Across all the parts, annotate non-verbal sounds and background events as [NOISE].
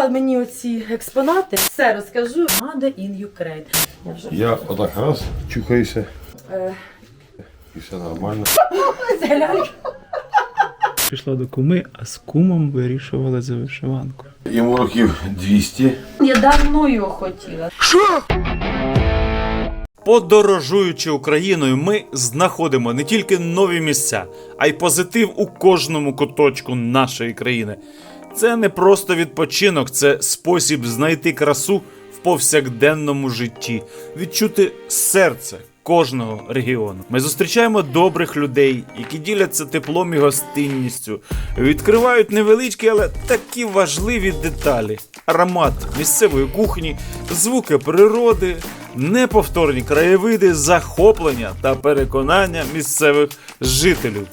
Привезла мені оці експонати. Все розкажу. Made in Ukraine. Я вже Я отак раз чухаюся е, і все нормально. [LAUGHS] Пішла до куми, а з кумом вирішували за вишиванку. Йому років 200. Я давно його хотіла. Подорожуючи Україною, ми знаходимо не тільки нові місця, а й позитив у кожному куточку нашої країни. Це не просто відпочинок, це спосіб знайти красу в повсякденному житті, відчути серце кожного регіону. Ми зустрічаємо добрих людей, які діляться теплом і гостинністю, відкривають невеличкі, але такі важливі деталі: аромат місцевої кухні, звуки природи, неповторні краєвиди, захоплення та переконання місцевих жителів.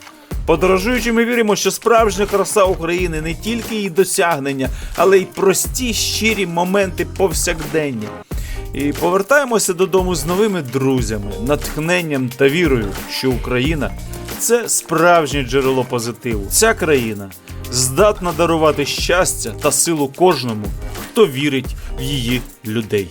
Подорожуючи, ми віримо, що справжня краса України не тільки її досягнення, але й прості щирі моменти повсякдення. І повертаємося додому з новими друзями, натхненням та вірою, що Україна це справжнє джерело позитиву. Ця країна здатна дарувати щастя та силу кожному, хто вірить в її людей.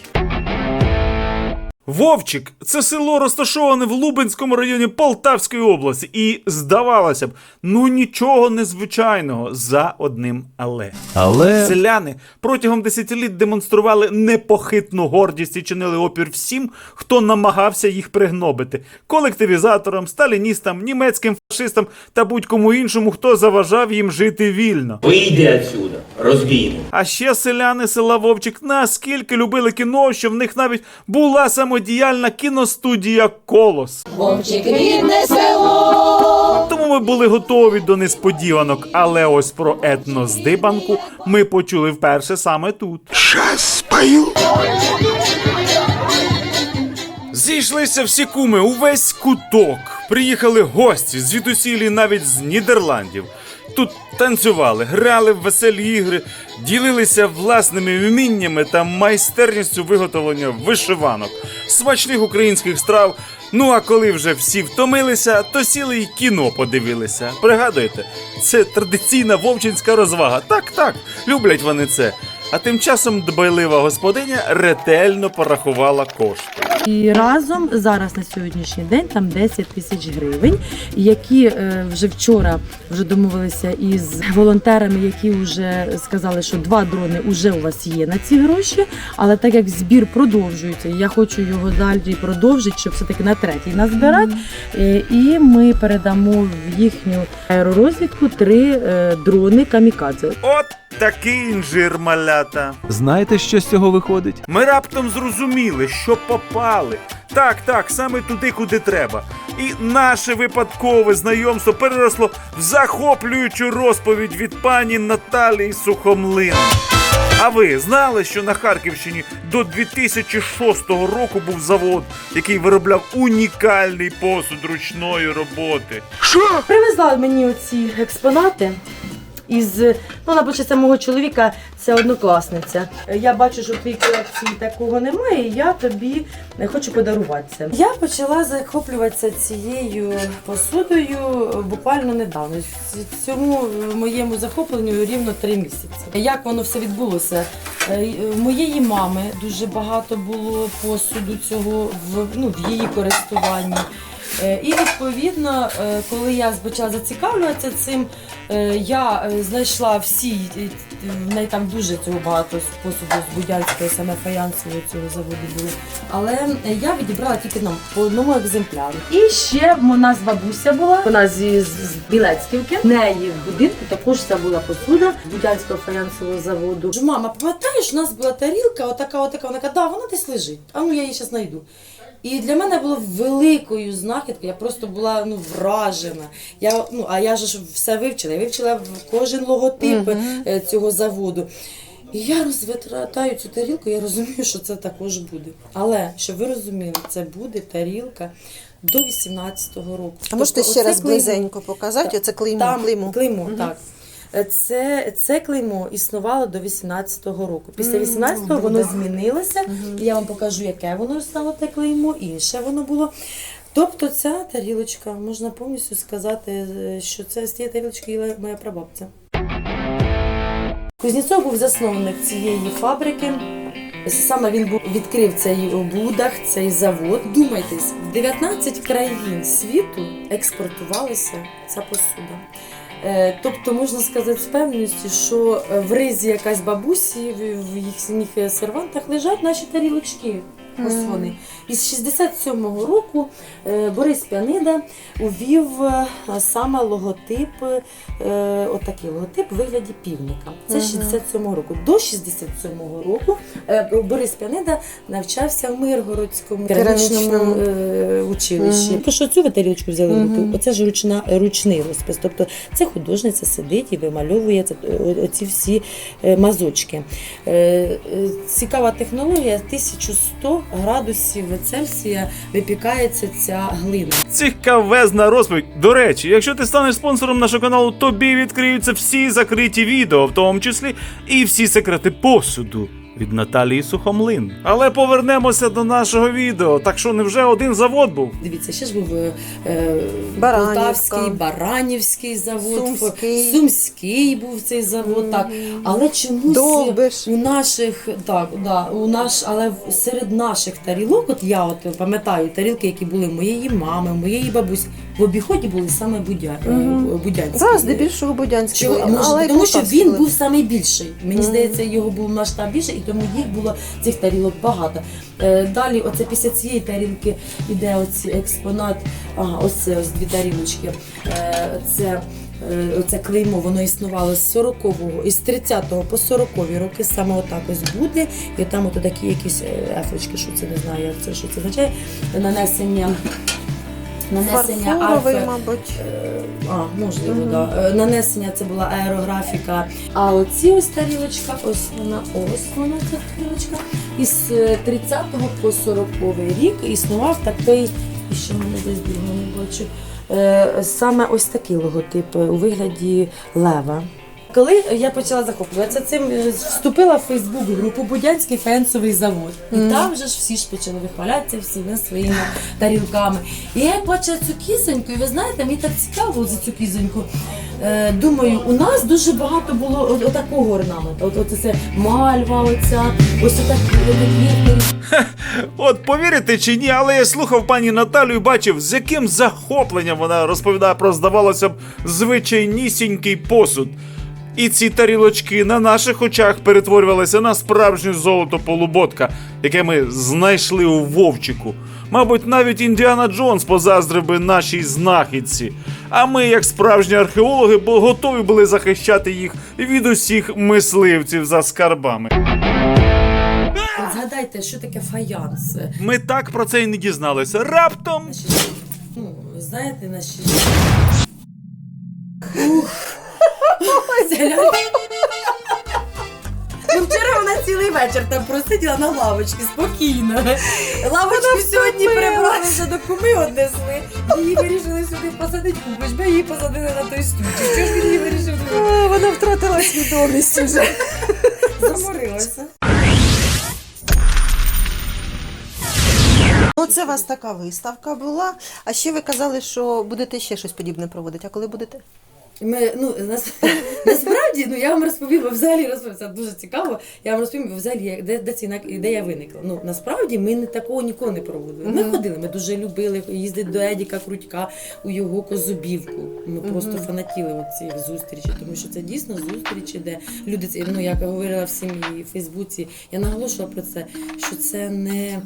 Вовчик це село розташоване в Лубенському районі Полтавської області, і здавалося б, ну нічого незвичайного за одним але. Але Селяни протягом десятиліть демонстрували непохитну гордість і чинили опір всім, хто намагався їх пригнобити колективізаторам, сталіністам, німецьким фашистам та будь-кому іншому, хто заважав їм жити вільно. Вийди отсюда, розбійник. А ще селяни села Вовчик наскільки любили кіно, що в них навіть була самодіяльна кіностудія Колос. Вовчик рідне село. Тому ми були готові до несподіванок, але ось про етноздибанку ми почули вперше саме тут. Зійшлися всі куми, увесь куток. Приїхали гості звідусілі навіть з Нідерландів. Тут танцювали, грали в веселі ігри, ділилися власними вміннями та майстерністю виготовлення вишиванок, смачних українських страв. Ну а коли вже всі втомилися, то сіли й кіно подивилися. Пригадуєте, це традиційна вовчинська розвага. Так, так, люблять вони це. А тим часом дбайлива господиня ретельно порахувала кошти. І разом зараз на сьогоднішній день там 10 тисяч гривень, які е, вже вчора вже домовилися із волонтерами, які вже сказали, що два дрони вже у вас є на ці гроші. Але так як збір продовжується, я хочу його далі продовжити, щоб все таки на третій назбирати. Е, І ми передамо в їхню аеророзвідку три е, дрони камікадзе. От такий інжир малята. знаєте, що з цього виходить? Ми раптом зрозуміли, що попали. Так, так, саме туди, куди треба. І наше випадкове знайомство переросло в захоплюючу розповідь від пані Наталії Сухомлин. А ви знали, що на Харківщині до 2006 року був завод, який виробляв унікальний посуд ручної роботи? Привезла мені оці експонати. Із ну, вона початься мого чоловіка, це однокласниця. Я бачу, що в твоїй колекції такого немає. і Я тобі хочу подарувати це. Я почала захоплюватися цією посудою буквально недавно. Цьому е, моєму захопленню рівно три місяці. Як воно все відбулося? Е, В моєї мами дуже багато було посуду цього в, ну, в її користуванні. Е, І відповідно, е, коли я почала зацікавлюватися цим, е, я знайшла всі, в неї там дуже цього багато способу з Будянського, саме фаянсового цього заводу було. Але я відібрала тільки нам по одному екземпляру. І ще у нас бабуся була, вона з, з Білецьківки. В неї в будинку також ця була посуда з Будянського фаянсового заводу. Мама, пам'ятаєш, у нас була тарілка, отака, отака. Вона каже, да, вона десь лежить. А ну я її зараз знайду. І для мене було великою знахідкою, я просто була ну, вражена. Я, ну, а я ж все вивчила. Я вивчила в- кожен логотип е, цього заводу. І я розвертаю цю тарілку, я розумію, що це також буде. Але щоб ви розуміли, це буде тарілка до 18-го року. А можете Тобто ще раз клеймо. близенько показати? Оце клеймо. Там клеймо. клеймо, так. Е, Це, це клеймо існувало до 18-го року. Після 18-го воно змінилося. І я вам покажу, яке воно стало те клеймо, інше воно було. Тобто ця тарілочка, можна повністю сказати, е, що це з цієї тарілочки їла моя прабабця. Кузнєцов був засновник цієї фабрики. Саме він був відкрив цей будах, цей завод. Думайтесь, в 19 країн світу експортувалася ця посуда. Е, Тобто можна сказати з певністю, що е, в ризі якась бабусі в їхніх сервантах лежать наші тарілочки. Ось вони. Із 67-го року е, Борис Пянида увів е, саме логотип, е, отакий логотип в вигляді півника. Це з 67-го року. До 67-го року Борис Пянида навчався в Миргородському керамічному училищі. Мгм. То що цю ви тарілочку взяли в руку? Оце ж ручна, ручний розпис. Тобто це художниця сидить і вимальовує оці всі мазочки. Цікава технологія, 1100 градусів Цельсія випікається ця глина. Цікавезна розповідь. До речі, якщо ти станеш спонсором нашого каналу, тобі відкриються всі закриті відео, в тому числі і всі секрети посуду. Від Наталії Сухомлин. Але повернемося до нашого відео. Так що невже один завод був? Дивіться, ще ж був е, е, Баранівка. Полтавський, Баранівський завод, Сумський. Сумський був цей завод, так. Але чомусь Довбиш. у наших, так, да, у наш, але в- серед наших тарілок, от я от пам'ятаю тарілки, які були в моєї мами, в моєї бабусі, в обіході були саме будя, е, Мгм. будянські. Зараз здебільшого Будянський. А може, але й тому що Полтавський він був найбільший. Мені Мгм. здається, його був масштаб більше, і тому їх було цих тарілок багато. Е, далі, оце після цієї тарілки йде оці експонат. Ага, ось це ось дві тарілочки. Е, це е, Оце клеймо, воно існувало з 40-го, із 30-го по 40-ві роки, саме отак ось буде. І там от такі якісь е, ефочки, що це не знаю, як це що це означає. Нанесення. Нанесення Фарфоровий, арфи- мабуть. Е, А, можливо, да. Е, Нанесення це була аерографіка. А оці ось тарілочка, ось вона, ось вона ця тарілочка. Із е, 30 по 40 рік існував такий, і ще мене десь другого не бачу. е, Саме ось такий логотип е, у вигляді лева. Коли я почала захоплюватися цим, е, вступила в Фейсбук групу Будянський фенсовий завод. І там вже ж всі ж почали вихвалятися всіми своїми тарілками. І я бачила цю кисоньку, і ви знаєте, мені так цікаво за цю кисоньку. Е, думаю, у нас дуже багато було от- отакого орнаменту. От, от це мальва, оця, ось отакі отакі. От повірите чи ні, але я слухав пані Наталю і бачив, з яким захопленням вона розповідає про, здавалося б, звичайнісінький посуд. І ці тарілочки на наших очах перетворювалися на справжнє золото полуботка, яке ми знайшли у Вовчику. Мабуть, навіть Індіана Джонс позаздрив би нашій знахідці. А ми, як справжні археологи, готові були захищати їх від усіх мисливців за скарбами. Згадайте, що таке фаянс. Ми так про це і не дізналися. Раптом Наші, ну, знаєте, наші. Реально- Ну, вчора вона цілий вечір там просиділа на лавочці спокійно. Лавочку сьогодні прибрали вже до куми однесли. Її вирішили сюди посадити кубиш, ми її посадили на той стульчик. Що ж він її вирішив? О, Вона втратила свідомість вже. Заморилася. Ну, це у вас така виставка була. А ще ви казали, що будете ще щось подібне проводити. А коли будете? Ми, ну, нас, [LAUGHS] насправді, ну я вам розповім, взагалі розповім, це дуже цікаво. Я вам розповім взагалі, де, де ця ідея виникла. Ну насправді ми не такого ніколи не проводили. Ми ходили, ми дуже любили їздити до Едіка Крутька у його козубівку. Ми просто фанатіли от цих зустрічей, тому що це дійсно зустрічі, де люди це ну як я говорила в сім'ї в Фейсбуці. Я наголошувала про це, що це не.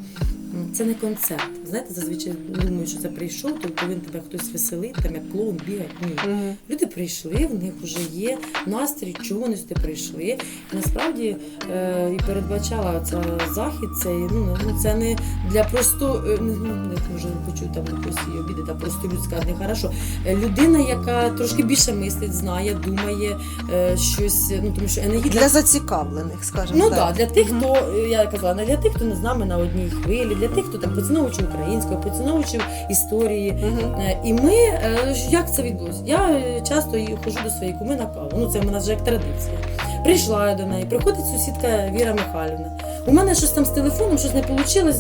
Це не концерт. Знаєте, зазвичай думають, що це прийшов, то повинен тебе хтось веселити, там як клоун бігать. Ні. Люди прийшли, в них вже є настрій, чого вони сюди прийшли. Насправді е, і передбачала ця захід, це ну, ну це не для просто е, не, ну, може не хочу там якось її обіди, та просто людська не хорошо. Е, Людина, яка трошки більше мислить, знає, думає е, щось. Ну тому що Енеїда Для зацікавлених, скажімо Ну так. так, для тих, хто е, я казала, не для тих, хто не з нами на одній хвилі, для тих, хто там поціновувачів українського, поціновувачів історії. Е, І ми е, як це відбулося? Я часто ї- ходжу до своєї куми на каву. Ну це в мене вже як традиція. Прийшла я до неї, приходить сусідка Віра Михайлівна. У мене щось там з телефоном, щось не вийшло.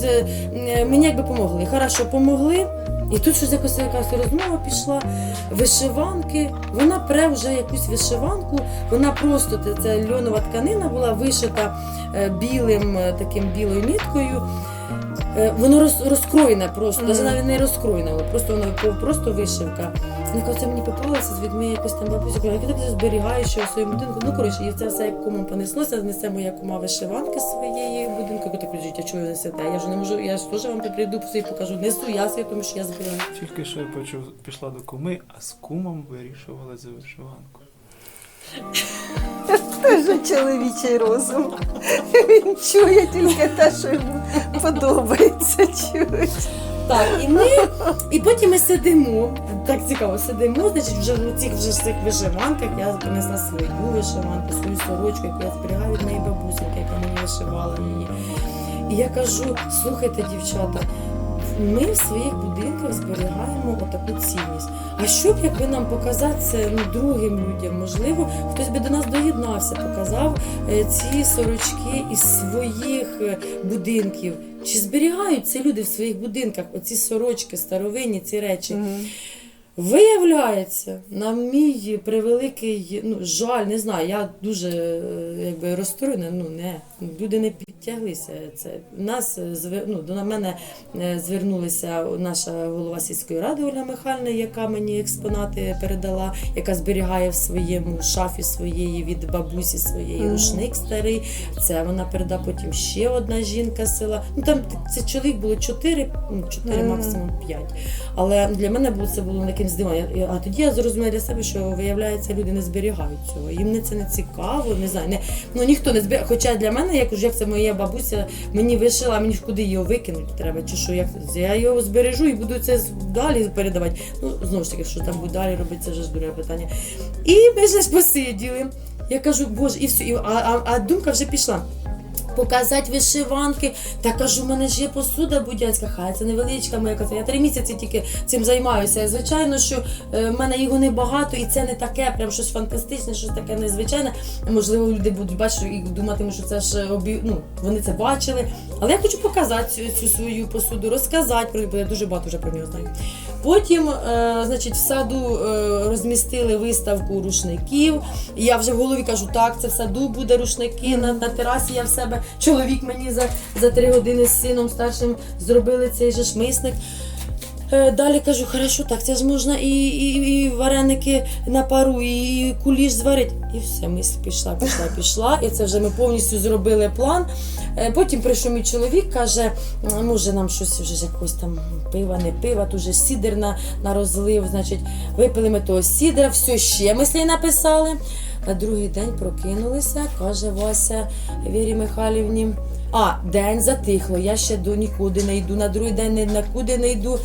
Мені якби помогли. Хорошо, помогли. І тут щось якось якась розмова пішла, вишиванки. Вона пре вже якусь вишиванку. Вона просто це льонова тканина була вишита е, білим е, таким білою ниткою. Е, Воно роз, розкроєне просто, навіть навіть не розкроєне, просто воно просто вишивка. Ну, це мені попалося з людьми якось там бабуся, каже, як ти це зберігаєш що в своєму будинку. Ну, коротше, і це все як кумом понеслося, несе моя кума вишиванки з своєї будинку. Я так кажуть, а чого ви несете? Я ж не можу, я ж теж вам прийду і покажу. Несу я свій, тому що я збираю. Тільки що я почув, пішла до куми, а з кумом вирішували за вишиванку. [LAUGHS] Дуже чоловічий розум. Він чує тільки те, що йому подобається чути. Так, і ми, і потім ми сидимо. Так цікаво, сидимо, значить, вже в цих вже цих вишиванках я принесла свою вишиванку, свою сорочку, яку я зберігаю від моєї бабусинки, яка мені вишивала її. І я кажу: слухайте, дівчата, ми в своїх будинках зберігаємо отаку цінність. А що б якби нам показати це ну, другим людям? Можливо, хтось би до нас доєднався, показав е, ці сорочки із своїх е, будинків. Чи зберігають це люди в своїх будинках, оці сорочки, старовинні, ці речі? Виявляється, на мій превеликий ну, жаль, не знаю, я дуже е, якби розстроєна, ну не люди не підтяглися. Це нас е, ну, до мене е, звернулася наша голова сільської ради Ольга Михайлівна, яка мені експонати передала, яка зберігає в своєму шафі своєї від бабусі своєї рушник старий. Це вона передала потім ще одна жінка з села. Ну там це чоловік було чотири, ну, чотири, максимум п'ять. Але для мене було це було таким здивуванням. А тоді я зрозуміла для себе, що виявляється, люди не зберігають цього. Їм не це не цікаво, не знаю. Не, ну ніхто не зберігає. Хоча для мене, як уже як це моя бабуся мені вишила, мені ж куди його викинути треба, чи що як я його збережу і буду це далі передавати. Ну знову ж таки, що там буде далі робити, це вже ж друге питання. І ми ж посиділи. Я кажу, боже, і все, і, а, а, а думка вже пішла. Показати вишиванки. Та кажу, в мене ж є посуда будянська, хай це невеличка моя каза. Я три місяці тільки цим займаюся. Звичайно, що е, в мене його небагато, і це не таке, прям щось фантастичне, щось таке незвичайне. Можливо, люди будуть бачити і думатимуть, що це ж обі... ну, вони це бачили. Але я хочу показати цю, цю свою посуду, розказати про я дуже багато вже про нього знаю. Потім, е, значить, в саду е, розмістили виставку рушників. Я вже в голові кажу, так, це в саду буде рушники. На, на терасі я в себе. Чоловік мені за, за три години з сином старшим зробили цей же шмисник. Е, Далі кажу, хорошо, так це ж можна і, і, і вареники на пару, і куліш зварити. І все, мисль пішла, пішла, пішла. І це вже ми повністю зробили план. Е, Потім прийшов мій чоловік, каже, може нам щось вже якось там пива, не пива, тут же сідер на, на розлив. Значить, випили ми того сідера, все ще мислі написали. На другий день прокинулися, каже Вася Вірі Михайлівні. А, день затихло, я ще до нікуди не йду, на другий день ні на куди не йду.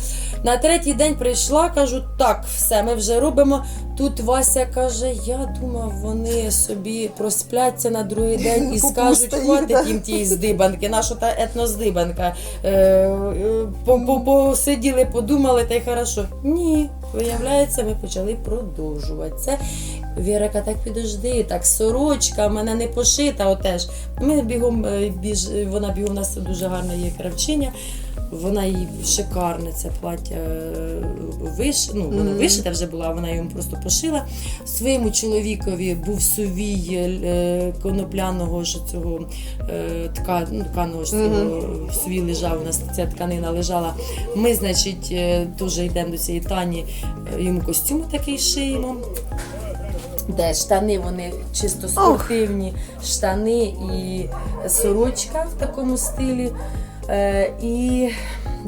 На третій день прийшла, кажу, так, все, ми вже робимо. Тут Вася каже, я думав, вони собі проспляться на другий день і [LAUGHS] скажуть, хватить їм тієї здибанки, наша та етноздибанка. Е, е, по- по- Посиділи, подумали, та й хорошо. Ні, виявляється, ми почали продовжувати. Це Вірика, так підожди, так сорочка, в мене не пошита, отеж. Ми бігом е, біж, вона бігом у нас дуже гарна є кравчиня. Вона їй шикарне це плаття е, виш, ну, воно Мгм. вишите вже була, вона йому просто пошила. Своєму чоловікові був сувій е, конопляного ж цього е, тка, ну, тканого ж цього сувій лежав. У нас ця тканина лежала. Ми, значить, теж йдемо до цієї тані, йому костюм такий шиємо. Де штани вони чисто спортивні, штани і сорочка в такому стилі. Е, і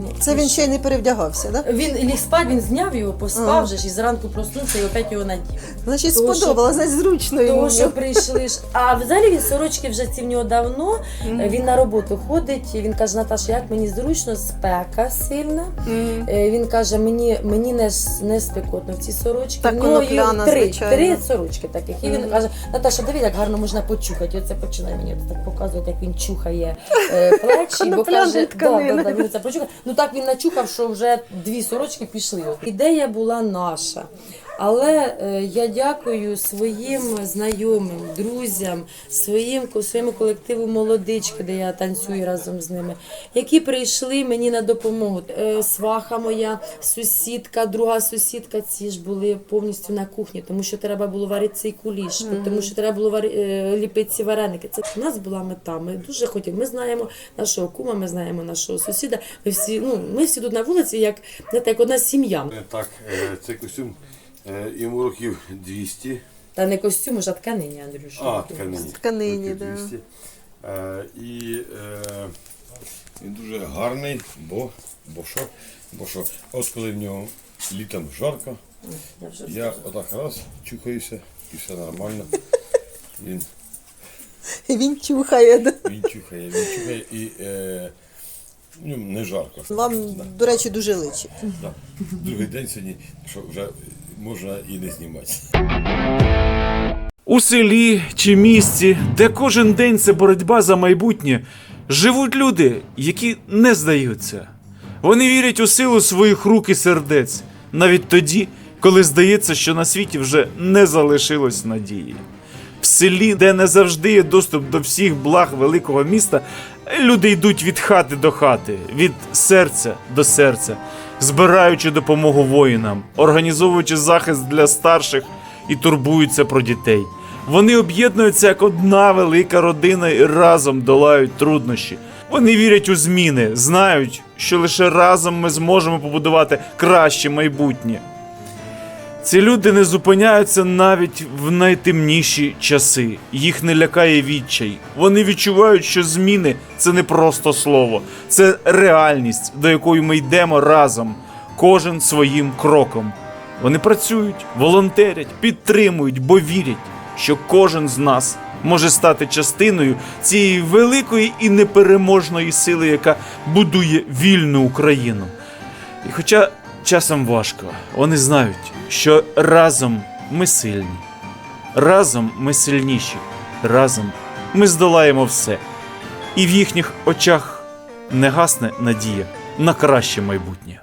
ну, Це він ще й не перевдягався, так? він ліг спати, він зняв його, поспав Ага. же ж і зранку проснувся і опять його надів. Значить, Того, що- сподобалось, значить, зручно йому. Тому що прийшли ж. А взагалі він сорочки вже ці в нього давно. Мгм. Він на роботу ходить. Він каже: Наташа, як мені зручно, спека сильна. Мгм. Е, Він каже, мені, мені не, с- не спекотно в ці сорочки. Так В нього конопляна, три, звичайно. три сорочки таких. І він Мгм. каже, Наташа, диви, як гарно можна почухати. І Оце починає мені так показувати, як він чухає е, плечі. [LAUGHS] бо Конопляна каже, да, тканина. да, да, він це почухав. Ну так він начухав, що вже дві сорочки пішли. Ідея була наша. Але е, я дякую своїм знайомим, друзям, своїм ко- своєму колективу молодички, де я танцюю разом з ними, які прийшли мені на допомогу. Е, Сваха моя, сусідка, друга сусідка, ці ж були повністю на кухні, тому що треба було варити цей куліш, тому що треба було е, ліпити ці вареники. Це у нас була мета. Ми дуже хотіли. Ми знаємо нашого кума, ми знаємо нашого сусіда. Ми всі, ну, ми всі тут на вулиці, як, знаєте, як одна сім'я. Так, цей костюм йому років 200. Та не костюм, а тканині, Андрюша. А, тканині. Тканині, Років да. 200. Е, і е, він дуже гарний, бо, бо що? Бо що? От коли в нього літом жарко, Я я отак раз чухаюся і все нормально. Він, І він чухає. Да. він чухає, він чухає і е, ну, не жарко. Вам, до речі, дуже личить. Да. Другий день сьогодні, що вже можна і не знімати. У селі чи місті, де кожен день це боротьба за майбутнє, живуть люди, які не здаються. Вони вірять у силу своїх рук і сердець, навіть тоді, коли здається, що на світі вже не залишилось надії. В селі, де не завжди є доступ до всіх благ великого міста, люди йдуть від хати до хати, від серця до серця, збираючи допомогу воїнам, організовуючи захист для старших і турбуються про дітей. Вони об'єднуються як одна велика родина і разом долають труднощі. Вони вірять у зміни, знають, що лише разом ми зможемо побудувати краще майбутнє. Ці люди не зупиняються навіть в найтемніші часи. Їх не лякає відчай. Вони відчувають, що зміни це не просто слово, це реальність, до якої ми йдемо разом, кожен своїм кроком. Вони працюють, волонтерять, підтримують, бо вірять, що кожен з нас може стати частиною цієї великої і непереможної сили, яка будує вільну Україну. І хоча часом важко, вони знають, що разом ми сильні, разом ми сильніші, разом ми здолаємо все. І в їхніх очах не гасне надія на краще майбутнє.